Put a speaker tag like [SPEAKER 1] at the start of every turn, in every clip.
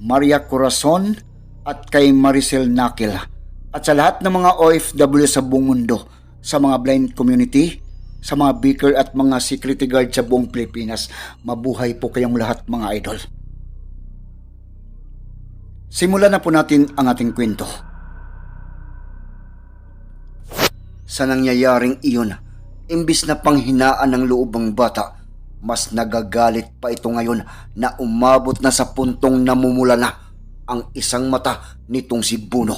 [SPEAKER 1] Maria Corazon, at kay Maricel Nakil. At sa lahat ng mga OFW sa buong mundo, sa mga blind community, sa mga beaker at mga security guard sa buong Pilipinas, mabuhay po kayong lahat mga idol. Simulan na po natin ang ating kwento. Sa nangyayaring iyon, imbis na panghinaan ng loob ang bata, mas nagagalit pa ito ngayon na umabot na sa puntong namumula na ang isang mata nitong si Buno.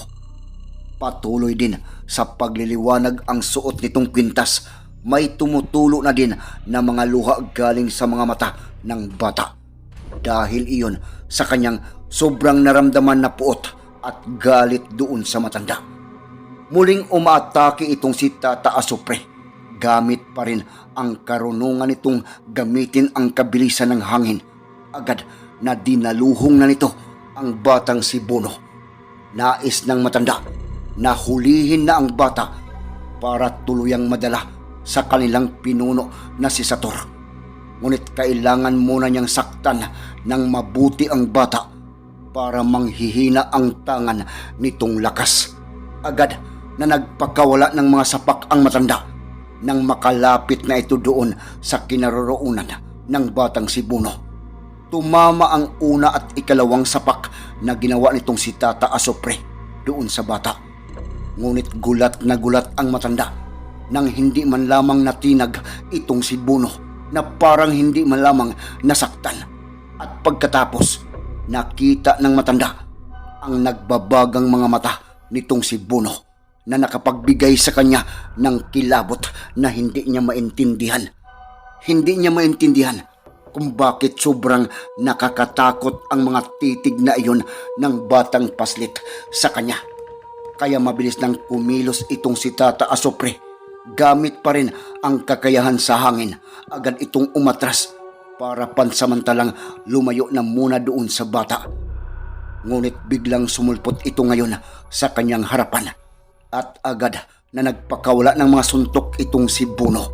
[SPEAKER 1] Patuloy din sa pagliliwanag ang suot nitong kwintas. May tumutulo na din na mga luha galing sa mga mata ng bata. Dahil iyon sa kanyang sobrang naramdaman na puot at galit doon sa matanda. Muling umaatake itong si Tata Asupre. Gamit pa rin ang karunungan nitong gamitin ang kabilisan ng hangin. Agad na dinaluhong na nito ang batang si Bono. Nais ng matanda na hulihin na ang bata para tuluyang madala sa kanilang pinuno na si Sator. Ngunit kailangan muna niyang saktan ng mabuti ang bata para manghihina ang tangan nitong lakas. Agad na nagpakawala ng mga sapak ang matanda nang makalapit na ito doon sa kinaroroonan ng batang si Buno. Tumama ang una at ikalawang sapak na ginawa nitong si Tata Asopre doon sa bata. Ngunit gulat na gulat ang matanda nang hindi man lamang natinag itong si Buno na parang hindi man lamang nasaktan. At pagkatapos, nakita ng matanda ang nagbabagang mga mata nitong si Buno na nakapagbigay sa kanya ng kilabot na hindi niya maintindihan. Hindi niya maintindihan kung bakit sobrang nakakatakot ang mga titig na iyon ng batang paslit sa kanya. Kaya mabilis nang kumilos itong si Tata Asopre. Gamit pa rin ang kakayahan sa hangin. Agad itong umatras para pansamantalang lumayo na muna doon sa bata. Ngunit biglang sumulpot ito ngayon sa kanyang harapan at agad na nagpakawala ng mga suntok itong si Buno.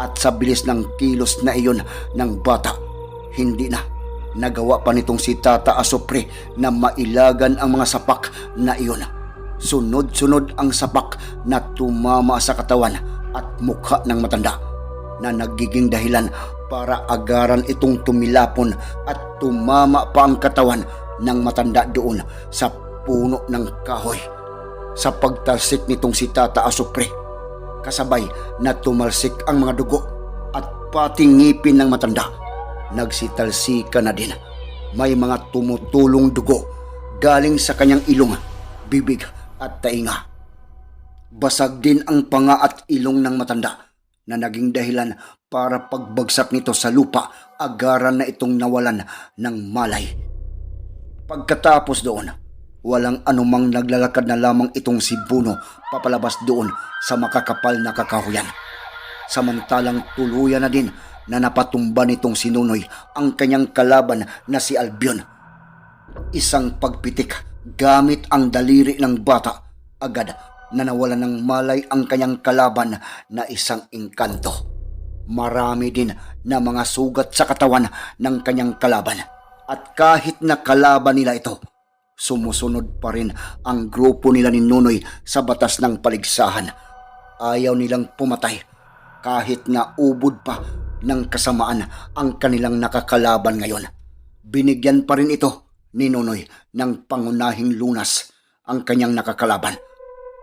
[SPEAKER 1] At sa bilis ng kilos na iyon ng bata, hindi na nagawa pa nitong si Tata Asopre na mailagan ang mga sapak na iyon. Sunod-sunod ang sapak na tumama sa katawan at mukha ng matanda na nagiging dahilan para agaran itong tumilapon at tumama pa ang katawan ng matanda doon sa puno ng kahoy sa pagtalsik nitong si Tata Asupre. Kasabay na tumalsik ang mga dugo at pati ngipin ng matanda. Nagsitalsika na din. May mga tumutulong dugo galing sa kanyang ilong, bibig at tainga. Basag din ang panga at ilong ng matanda na naging dahilan para pagbagsak nito sa lupa agaran na itong nawalan ng malay. Pagkatapos doon, Walang anumang naglalakad na lamang itong si Buno papalabas doon sa makakapal na kakahuyan. Samantalang tuluyan na din na napatumba nitong si Nunoy ang kanyang kalaban na si Albion. Isang pagpitik gamit ang daliri ng bata agad na nawala ng malay ang kanyang kalaban na isang engkanto. Marami din na mga sugat sa katawan ng kanyang kalaban. At kahit na kalaban nila ito, Sumusunod pa rin ang grupo nila ni Nunoy sa batas ng paligsahan. Ayaw nilang pumatay kahit na ubod pa ng kasamaan ang kanilang nakakalaban ngayon. Binigyan pa rin ito ni Nunoy ng pangunahing lunas ang kanyang nakakalaban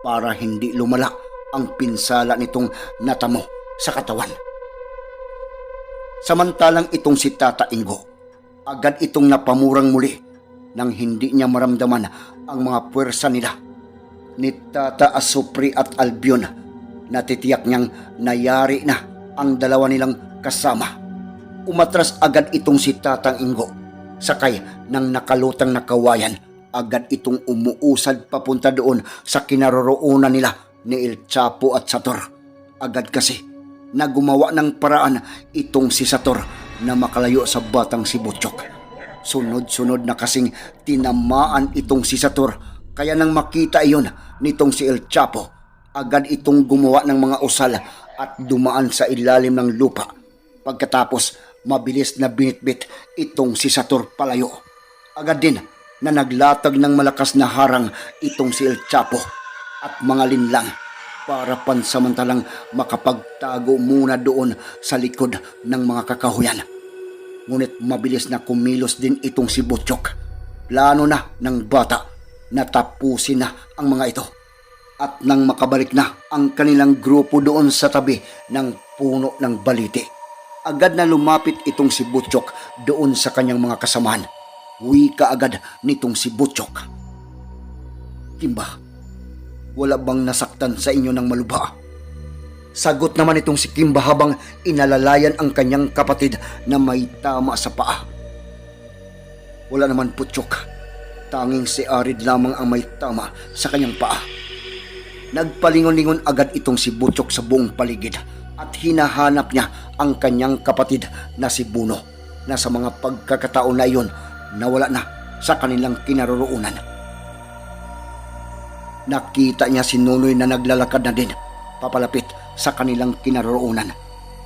[SPEAKER 1] para hindi lumala ang pinsala nitong natamo sa katawan. Samantalang itong si Tata Ingo, agad itong napamurang muli nang hindi niya maramdaman ang mga puwersa nila ni Tata Asupri at Albion. Natitiyak niyang nayari na ang dalawa nilang kasama. Umatras agad itong si Tatang Ingo sakay ng nakalutang na kawayan agad itong umuusad papunta doon sa kinaroroonan nila ni El Chapo at Sator. Agad kasi na gumawa ng paraan itong si Sator na makalayo sa batang si Butchok. Sunod-sunod na kasing tinamaan itong si Sator kaya nang makita iyon nitong si El Chapo, agad itong gumawa ng mga usal at dumaan sa ilalim ng lupa. Pagkatapos, mabilis na binitbit itong si Sator palayo. Agad din na naglatag ng malakas na harang itong si El Chapo at mga linlang para pansamantalang makapagtago muna doon sa likod ng mga kakahuyan. Ngunit mabilis na kumilos din itong si Butchok. Plano na ng bata na tapusin na ang mga ito. At nang makabalik na ang kanilang grupo doon sa tabi ng puno ng baliti, agad na lumapit itong si Butchok doon sa kanyang mga kasamahan. Wika agad nitong si Butchok. Kimba, wala bang nasaktan sa inyo ng malubha? Sagot naman itong si Kimba habang inalalayan ang kanyang kapatid na may tama sa paa. Wala naman Butchok. Tanging si Arid lamang ang may tama sa kanyang paa. Nagpalingon-lingon agad itong si Butchok sa buong paligid at hinahanap niya ang kanyang kapatid na si Buno na sa mga pagkakataon na iyon nawala na sa kanilang kinaroroonan. Nakita niya si Nunoy na naglalakad na din papalapit sa kanilang kinaroroonan.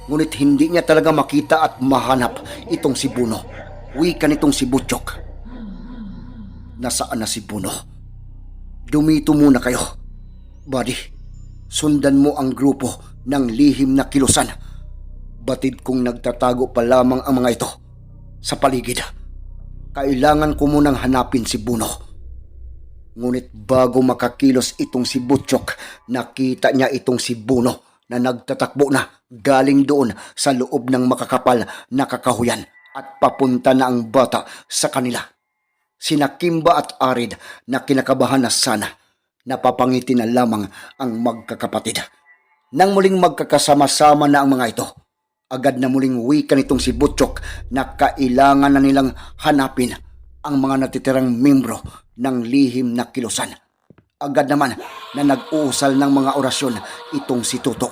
[SPEAKER 1] Ngunit hindi niya talaga makita at mahanap itong si Buno. Wika nitong si Butchok. Nasaan na si Buno? Dumito muna kayo. Buddy, sundan mo ang grupo ng lihim na kilusan. Batid kong nagtatago pa lamang ang mga ito sa paligid. Kailangan ko munang hanapin si Buno. Ngunit bago makakilos itong si Butchok, nakita niya itong si Buno na nagtatakbo na galing doon sa loob ng makakapal na kakahuyan at papunta na ang bata sa kanila. Sina Kimba at Arid na kinakabahan na sana napapangiti na lamang ang magkakapatid. Nang muling magkakasama-sama na ang mga ito, agad na muling wika nitong si Butchok na kailangan na nilang hanapin ang mga natitirang membro ng lihim na kilusan. Agad naman na nag-uusal ng mga orasyon itong si Tuto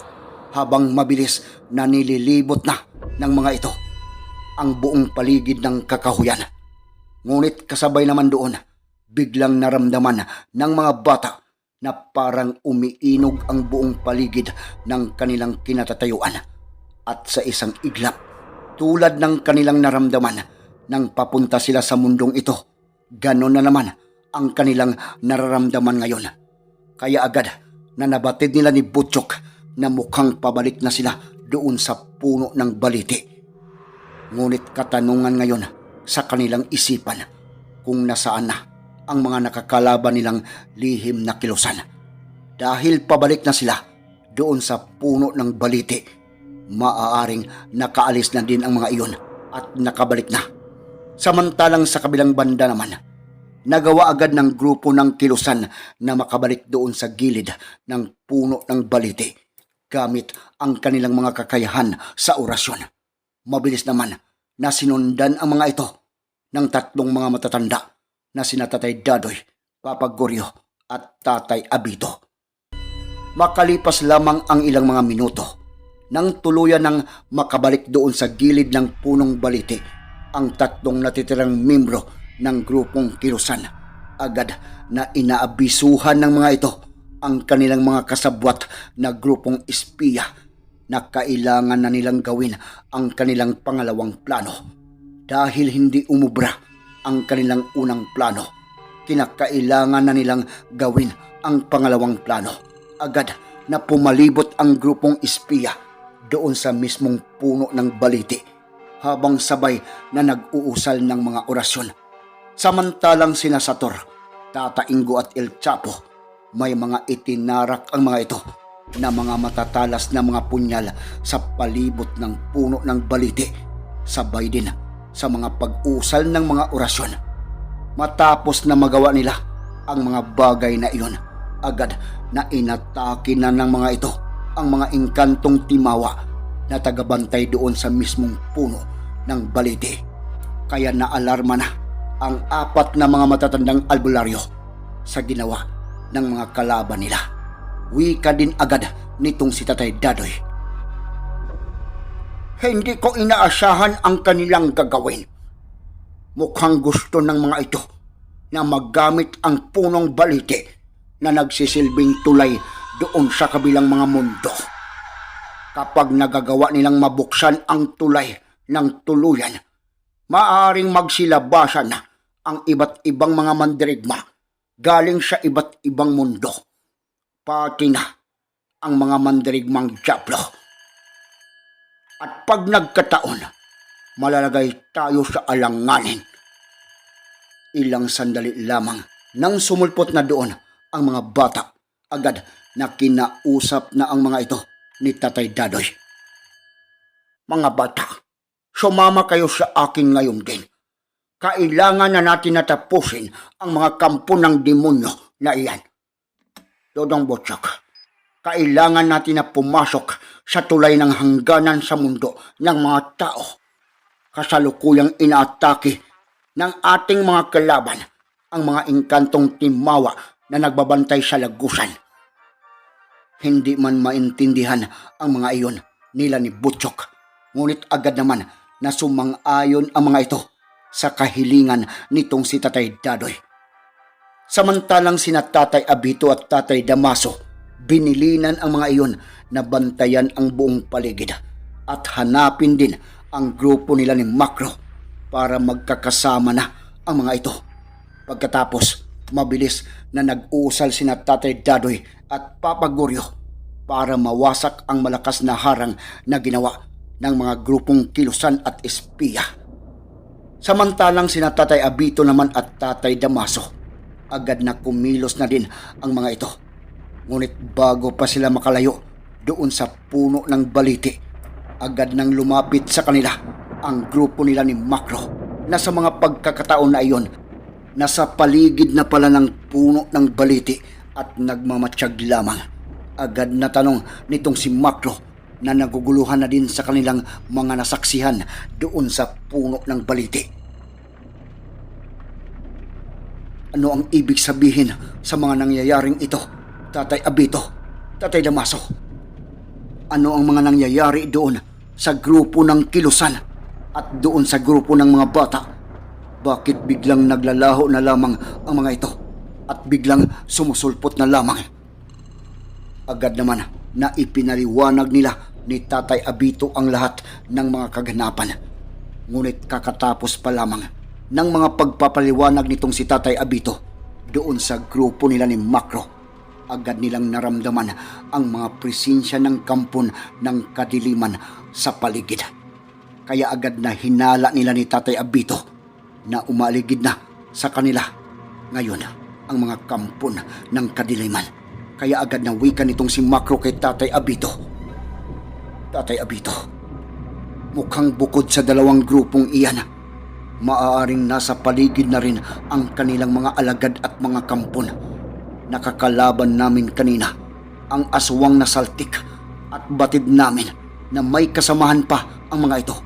[SPEAKER 1] habang mabilis na nililibot na ng mga ito ang buong paligid ng kakahuyan. Ngunit kasabay naman doon, biglang naramdaman ng mga bata na parang umiinog ang buong paligid ng kanilang kinatatayuan. At sa isang iglap, tulad ng kanilang naramdaman nang papunta sila sa mundong ito, ganon na naman ang kanilang nararamdaman ngayon. Kaya agad na nabatid nila ni Butchok na mukhang pabalik na sila doon sa puno ng baliti. Ngunit katanungan ngayon sa kanilang isipan kung nasaan na ang mga nakakalaban nilang lihim na kilusan. Dahil pabalik na sila doon sa puno ng baliti, maaaring nakaalis na din ang mga iyon at nakabalik na. Samantalang sa kabilang banda naman, nagawa agad ng grupo ng kilusan na makabalik doon sa gilid ng puno ng baliti gamit ang kanilang mga kakayahan sa orasyon. Mabilis naman na sinundan ang mga ito ng tatlong mga matatanda na sina Tatay Dadoy, Papa Goryo at Tatay Abito. Makalipas lamang ang ilang mga minuto nang tuluyan ng makabalik doon sa gilid ng punong baliti ang tatlong natitirang membro ng grupong kilusan. Agad na inaabisuhan ng mga ito ang kanilang mga kasabwat na grupong espiya na kailangan na nilang gawin ang kanilang pangalawang plano. Dahil hindi umubra ang kanilang unang plano, kinakailangan na nilang gawin ang pangalawang plano. Agad na pumalibot ang grupong espiya doon sa mismong puno ng baliti habang sabay na nag-uusal ng mga orasyon. Samantalang sina Sator, Tata Ingo at El Chapo, may mga itinarak ang mga ito na mga matatalas na mga punyal sa palibot ng puno ng baliti, sabay din sa mga pag-usal ng mga orasyon. Matapos na magawa nila ang mga bagay na iyon, agad na inatake na ng mga ito ang mga engkantong timawa na tagabantay doon sa mismong puno ng baliti. Kaya naalarma na ang apat na mga matatandang albularyo sa ginawa ng mga kalaban nila. Wika din agad nitong si Tatay Dadoy. Hindi ko inaasahan ang kanilang gagawin. Mukhang gusto ng mga ito na maggamit ang punong balite na nagsisilbing tulay doon sa kabilang mga mundo. Kapag nagagawa nilang mabuksan ang tulay ng tuluyan, maaaring magsilabasan ang iba't ibang mga mandirigma galing sa iba't ibang mundo. Pati na ang mga mandirigmang Diablo. At pag nagkataon, malalagay tayo sa alanganin. Ilang sandali lamang nang sumulpot na doon ang mga bata, agad na kinausap na ang mga ito ni Tatay Dadoy. Mga bata, sumama kayo sa akin ngayon din. Kailangan na natin natapusin ang mga kampo ng demonyo na iyan. Dodong Botsak, kailangan natin na pumasok sa tulay ng hangganan sa mundo ng mga tao. Kasalukuyang inaatake ng ating mga kalaban ang mga engkantong timawa na nagbabantay sa lagusan. Hindi man maintindihan ang mga iyon nila ni Butchok, ngunit agad naman na sumang-ayon ang mga ito sa kahilingan nitong si Tatay Dadoy. Samantalang sina Tatay Abito at Tatay Damaso, binilinan ang mga iyon na bantayan ang buong paligid at hanapin din ang grupo nila ni Makro para magkakasama na ang mga ito. Pagkatapos, mabilis na nag-uusal sina Tatay Dadoy at Papa Goryo para mawasak ang malakas na harang na ginawa ng mga grupong kilusan at espiya. Samantalang sina Tatay Abito naman at Tatay Damaso, agad na kumilos na din ang mga ito. Ngunit bago pa sila makalayo doon sa puno ng baliti, agad nang lumapit sa kanila ang grupo nila ni Makro na sa mga pagkakataon na iyon, nasa paligid na pala ng puno ng baliti at nagmamatsyag lamang. Agad na tanong nitong si Makro na naguguluhan na din sa kanilang mga nasaksihan doon sa puno ng baliti. Ano ang ibig sabihin sa mga nangyayaring ito, Tatay Abito, Tatay Damaso? Ano ang mga nangyayari doon sa grupo ng kilusan at doon sa grupo ng mga bata? Bakit biglang naglalaho na lamang ang mga ito at biglang sumusulpot na lamang? Agad naman na ipinaliwanag nila ni Tatay Abito ang lahat ng mga kaganapan. Ngunit kakatapos pa lamang ng mga pagpapaliwanag nitong si Tatay Abito doon sa grupo nila ni Makro. Agad nilang naramdaman ang mga presensya ng kampon ng kadiliman sa paligid. Kaya agad na hinala nila ni Tatay Abito na umaligid na sa kanila. Ngayon, ang mga kampon ng kadiliman. Kaya agad na wika nitong si Makro kay Tatay Abito. Tatay Abito, mukhang bukod sa dalawang grupong iyan, maaaring nasa paligid na rin ang kanilang mga alagad at mga kampon. Nakakalaban namin kanina ang aswang na saltik at batid namin na may kasamahan pa ang mga ito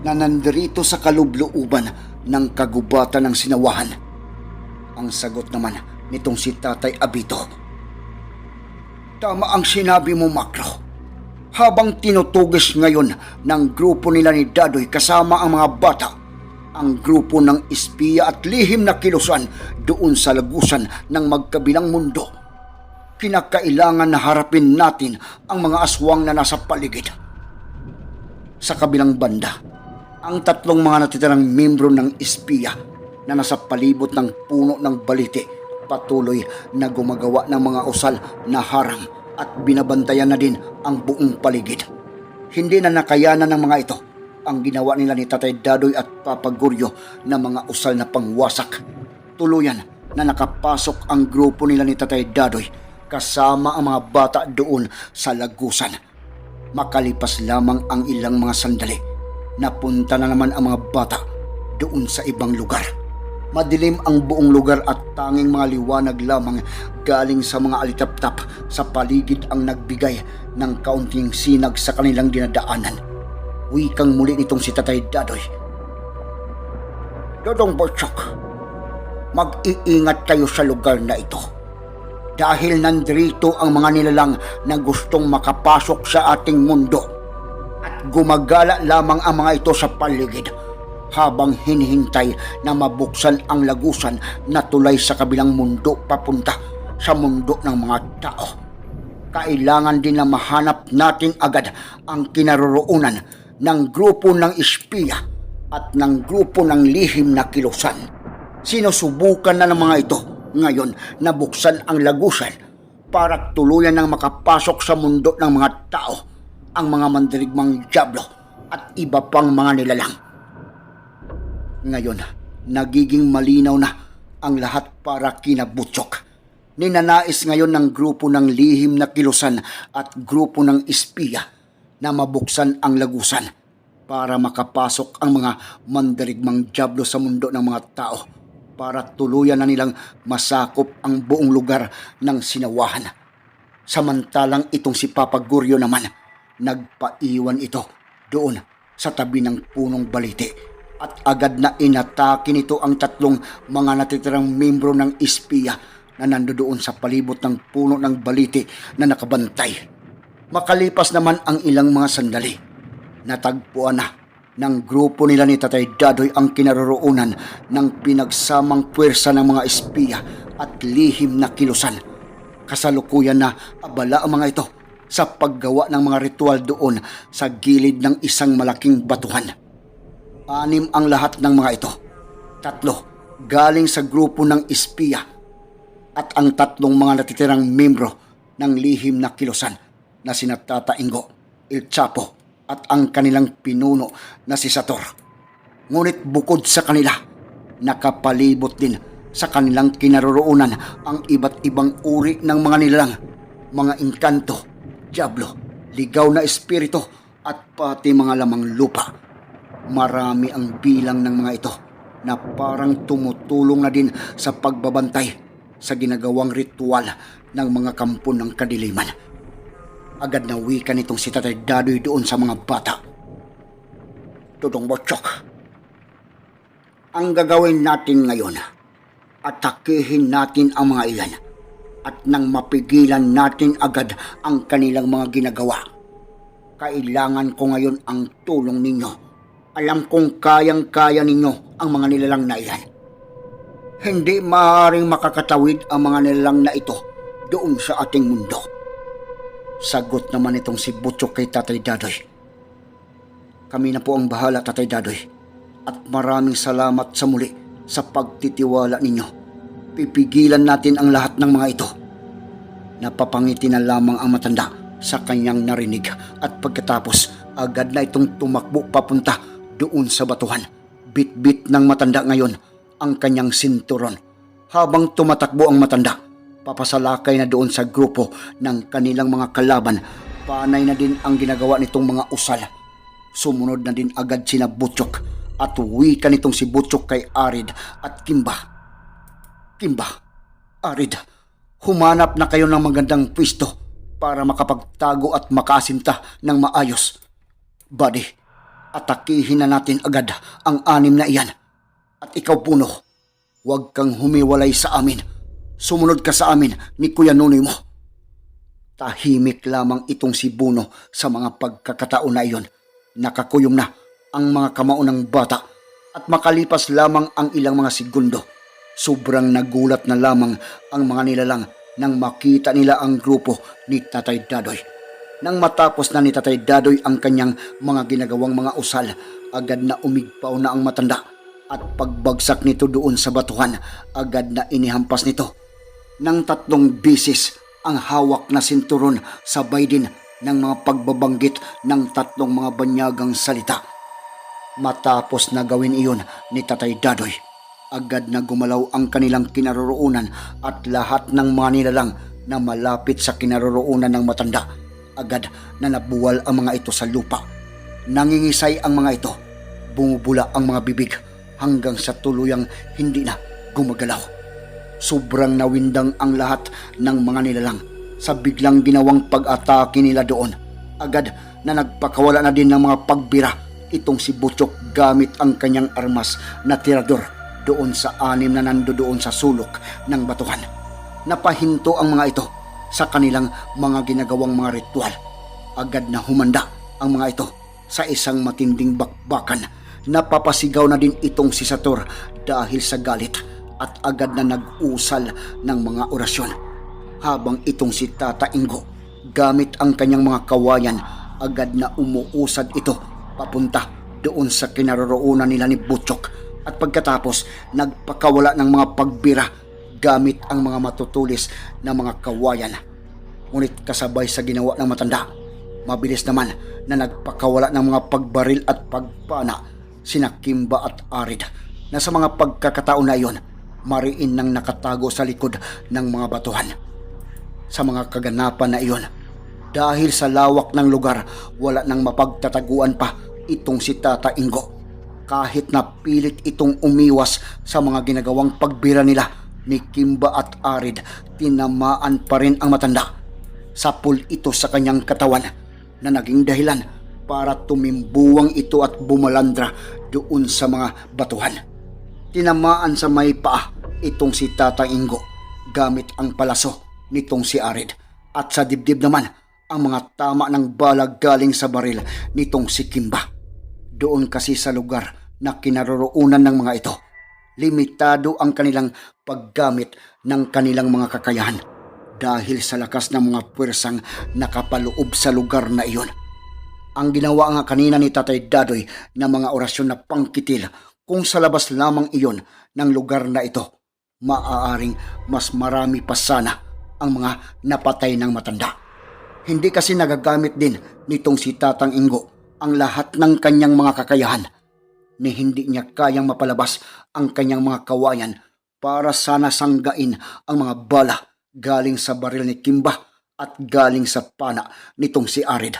[SPEAKER 1] na nandirito sa kalublooban ng kagubatan ng sinawahan. Ang sagot naman nitong si Tatay Abito. Tama ang sinabi mo, Makro. Habang tinutugis ngayon ng grupo nila ni Dadoy kasama ang mga bata, ang grupo ng espiya at lihim na kilusan doon sa lagusan ng magkabilang mundo. Kinakailangan na harapin natin ang mga aswang na nasa paligid. Sa kabilang banda, ang tatlong mga natitirang membro ng espiya na nasa palibot ng puno ng baliti patuloy na gumagawa ng mga usal na harang at binabantayan na din ang buong paligid. Hindi na nakayanan ng mga ito ang ginawa nila ni Tatay Dadoy at Papa Guryo na mga usal na pangwasak. Tuluyan na nakapasok ang grupo nila ni Tatay Dadoy kasama ang mga bata doon sa lagusan. Makalipas lamang ang ilang mga sandali, napunta na naman ang mga bata doon sa ibang lugar. Madilim ang buong lugar at tanging mga liwanag lamang galing sa mga alitap-tap sa paligid ang nagbigay ng kaunting sinag sa kanilang dinadaanan. Wikang muli nitong si Tatay Dadoy. Dodong Bochok, mag-iingat kayo sa lugar na ito. Dahil nandrito ang mga nilalang na gustong makapasok sa ating mundo at gumagala lamang ang mga ito sa paligid habang hinihintay na mabuksan ang lagusan na tulay sa kabilang mundo papunta sa mundo ng mga tao. Kailangan din na mahanap natin agad ang kinaroroonan ng grupo ng espiya at ng grupo ng lihim na kilusan. Sinusubukan na ng mga ito ngayon na buksan ang lagusan para tuluyan ng makapasok sa mundo ng mga tao ang mga mandirigmang diablo at iba pang mga nilalang. Ngayon, nagiging malinaw na ang lahat para kina Butchok. Ninanais ngayon ng grupo ng lihim na kilusan at grupo ng espiya na mabuksan ang lagusan para makapasok ang mga mandirigmang diablo sa mundo ng mga tao para tuluyan na nilang masakop ang buong lugar ng sinawahan. Samantalang itong si Papa Guryo naman, nagpaiwan ito doon sa tabi ng punong balite at agad na inatake nito ang tatlong mga natitirang membro ng espiya na nandoon sa palibot ng puno ng balite na nakabantay. Makalipas naman ang ilang mga sandali, natagpuan na ng grupo nila ni Tatay Dadoy ang kinaroroonan ng pinagsamang puwersa ng mga espiya at lihim na kilusan. Kasalukuyan na abala ang mga ito sa paggawa ng mga ritual doon sa gilid ng isang malaking batuhan. Anim ang lahat ng mga ito. Tatlo galing sa grupo ng espiya at ang tatlong mga natitirang membro ng lihim na kilusan na sina Tata Ingo, Il Chapo at ang kanilang pinuno na si Sator. Ngunit bukod sa kanila, nakapalibot din sa kanilang kinaroroonan ang iba't ibang uri ng mga nilalang, mga inkanto, diablo, ligaw na espiritu at pati mga lamang lupa. Marami ang bilang ng mga ito na parang tumutulong na din sa pagbabantay sa ginagawang ritual ng mga kampo ng kadiliman. Agad na wika nitong si Tatay Dadoy doon sa mga bata. Tudong Botchok, ang gagawin natin ngayon, atakihin natin ang mga iyan at nang mapigilan natin agad ang kanilang mga ginagawa. Kailangan ko ngayon ang tulong ninyo. Alam kong kayang-kaya ninyo ang mga nilalang na iyan. Hindi maaaring makakatawid ang mga nilalang na ito doon sa ating mundo. Sagot naman itong si Butchok kay Tatay Dadoy. Kami na po ang bahala, Tatay Dadoy. At maraming salamat sa muli sa pagtitiwala ninyo. Pipigilan natin ang lahat ng mga ito. Napapangiti na lamang ang matanda sa kanyang narinig at pagkatapos agad na itong tumakbo papunta doon sa batuhan. Bit-bit ng matanda ngayon ang kanyang sinturon. Habang tumatakbo ang matanda, papasalakay na doon sa grupo ng kanilang mga kalaban. Panay na din ang ginagawa nitong mga usal. Sumunod na din agad sina Butchok at wika nitong si Butchok kay Arid at Kimba. Kimba, Arid, humanap na kayo ng magandang pwisto para makapagtago at makasinta ng maayos. Buddy, atakihin na natin agad ang anim na iyan. At ikaw, Puno, huwag kang humiwalay sa amin. Sumunod ka sa amin ni Kuya Nunoy mo. Tahimik lamang itong si Buno sa mga pagkakataon na iyon. Nakakuyong na ang mga kamao ng bata at makalipas lamang ang ilang mga segundo. Sobrang nagulat na lamang ang mga nilalang nang makita nila ang grupo ni Tatay Dadoy. Nang matapos na ni Tatay Dadoy ang kanyang mga ginagawang mga usal, agad na umigpaw na ang matanda at pagbagsak nito doon sa batuhan, agad na inihampas nito ng tatlong bisis ang hawak na sinturon sabay din ng mga pagbabanggit ng tatlong mga banyagang salita. Matapos na gawin iyon ni Tatay Dadoy, agad na gumalaw ang kanilang kinaroroonan at lahat ng mga nilalang na malapit sa kinaroroonan ng matanda. Agad na nabuwal ang mga ito sa lupa. Nangingisay ang mga ito. Bumubula ang mga bibig hanggang sa tuluyang hindi na gumagalaw. Sobrang nawindang ang lahat ng mga nilalang sa biglang ginawang pag-atake nila doon. Agad na nagpakawala na din ng mga pagbira itong si Butchok gamit ang kanyang armas na tirador doon sa anim na nandoon sa sulok ng batuhan. Napahinto ang mga ito sa kanilang mga ginagawang mga ritual. Agad na humanda ang mga ito sa isang matinding bakbakan. Napapasigaw na din itong si Sator dahil sa galit at agad na nag-usal ng mga orasyon. Habang itong si Tata Ingo, gamit ang kanyang mga kawayan, agad na umuusad ito papunta doon sa kinaroroonan nila ni Butchok at pagkatapos nagpakawala ng mga pagbira gamit ang mga matutulis na mga kawayan. Ngunit kasabay sa ginawa ng matanda, mabilis naman na nagpakawala ng mga pagbaril at pagpana sina Kimba at Arid na sa mga pagkakataon na iyon, mariin nang nakatago sa likod ng mga batuhan. Sa mga kaganapan na iyon, dahil sa lawak ng lugar, wala nang mapagtataguan pa itong si Tata Ingo. Kahit na pilit itong umiwas sa mga ginagawang pagbira nila ni Kimba at Arid, tinamaan pa rin ang matanda. Sapul ito sa kanyang katawan na naging dahilan para tumimbuwang ito at bumalandra doon sa mga batuhan. Tinamaan sa may paa itong si Tata Ingo gamit ang palaso nitong si Arid at sa dibdib naman ang mga tama ng bala galing sa baril nitong si Kimba. Doon kasi sa lugar na kinaroroonan ng mga ito, limitado ang kanilang paggamit ng kanilang mga kakayahan dahil sa lakas ng mga puwersang nakapaloob sa lugar na iyon. Ang ginawa nga kanina ni Tatay Dadoy na mga orasyon na pangkitil kung sa labas lamang iyon ng lugar na ito, maaaring mas marami pa sana ang mga napatay ng matanda. Hindi kasi nagagamit din nitong si Tatang Ingo ang lahat ng kanyang mga kakayahan ni hindi niya kayang mapalabas ang kanyang mga kawayan para sana sanggain ang mga bala galing sa baril ni Kimba at galing sa pana nitong si Arid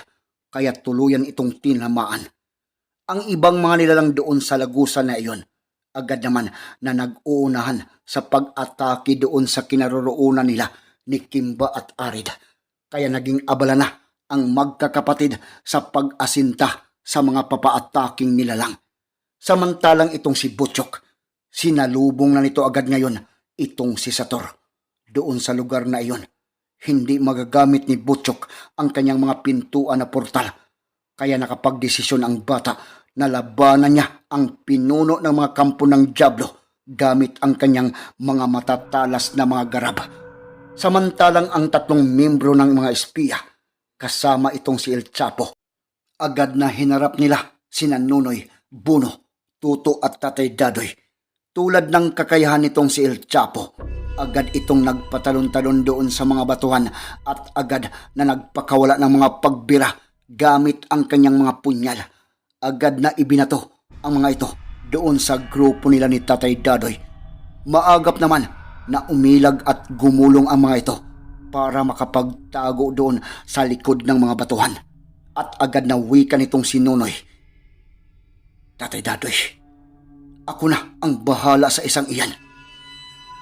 [SPEAKER 1] kaya tuluyan itong tinamaan. Ang ibang mga nilalang doon sa lagusan na iyon agad naman na nag-uunahan sa pag-atake doon sa kinaroroonan nila ni Kimba at Arid. Kaya naging abala na ang magkakapatid sa pag-asinta sa mga papa-ataking nilalang. Samantalang itong si Butchok, sinalubong na nito agad ngayon itong si Sator. Doon sa lugar na iyon, hindi magagamit ni Butchok ang kanyang mga pintuan na portal. Kaya nakapagdesisyon ang bata na labanan niya ang pinuno ng mga kampo ng Diablo gamit ang kanyang mga matatalas na mga garab. Samantalang ang tatlong membro ng mga espiya, kasama itong si El Chapo, agad na hinarap nila sina Nunoy, Buno, Tuto at Tatay Dadoy. Tulad ng kakayahan nitong si El Chapo, agad itong nagpatalon-talon doon sa mga batuhan at agad na nagpakawala ng mga pagbira gamit ang kanyang mga punyal. Agad na ibinato ang mga ito doon sa grupo nila ni Tatay Dadoy. Maagap naman na umilag at gumulong ang mga ito para makapagtago doon sa likod ng mga batuhan. At agad na wika nitong si Nunoy. Tatay Dadoy, ako na ang bahala sa isang iyan.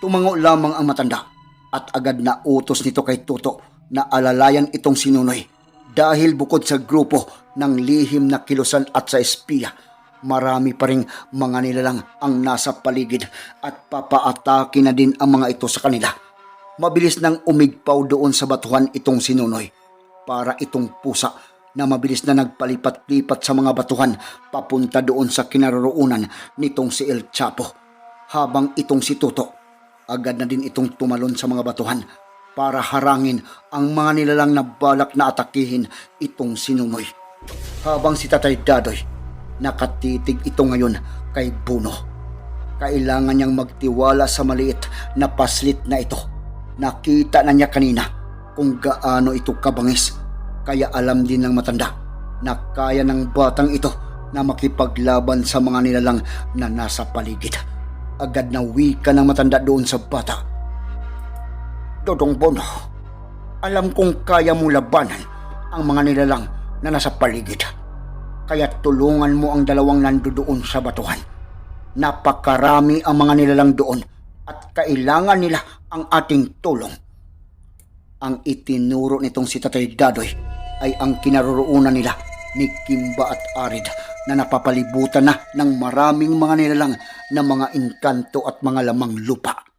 [SPEAKER 1] Tumango lamang ang matanda at agad na utos nito kay Tuto na alalayan itong si Nunoy dahil bukod sa grupo ng lihim na kilusan at sa espiya, marami pa ring mga nilalang ang nasa paligid at papaatake na din ang mga ito sa kanila. Mabilis nang umigpaw doon sa batuhan itong si Nunoy para itong pusa na mabilis na nagpalipat-lipat sa mga batuhan papunta doon sa kinaroroonan nitong si El Chapo. Habang itong si Tuto, agad na din itong tumalon sa mga batuhan para harangin ang mga nilalang na balak na atakihin itong si Nunoy. Habang si Tatay Dadoy, nakatitig ito ngayon kay Buno. Kailangan niyang magtiwala sa maliit na paslit na ito. Nakita na niya kanina kung gaano ito kabangis kaya alam din ng matanda na kaya ng batang ito na makipaglaban sa mga nilalang na nasa paligid. Agad na wika ng matanda doon sa bata. Dodong Bono, alam kong kaya mo labanan ang mga nilalang na nasa paligid. Kaya tulungan mo ang dalawang nandoon sa batuhan. Napakarami ang mga nilalang doon at kailangan nila ang ating tulong. Ang itinuro nitong si Tatay Dadoy ay ang kinaroroonan nila ni Kimba at Arid na napapalibutan na ng maraming mga nilalang ng mga inkanto at mga lamang lupa.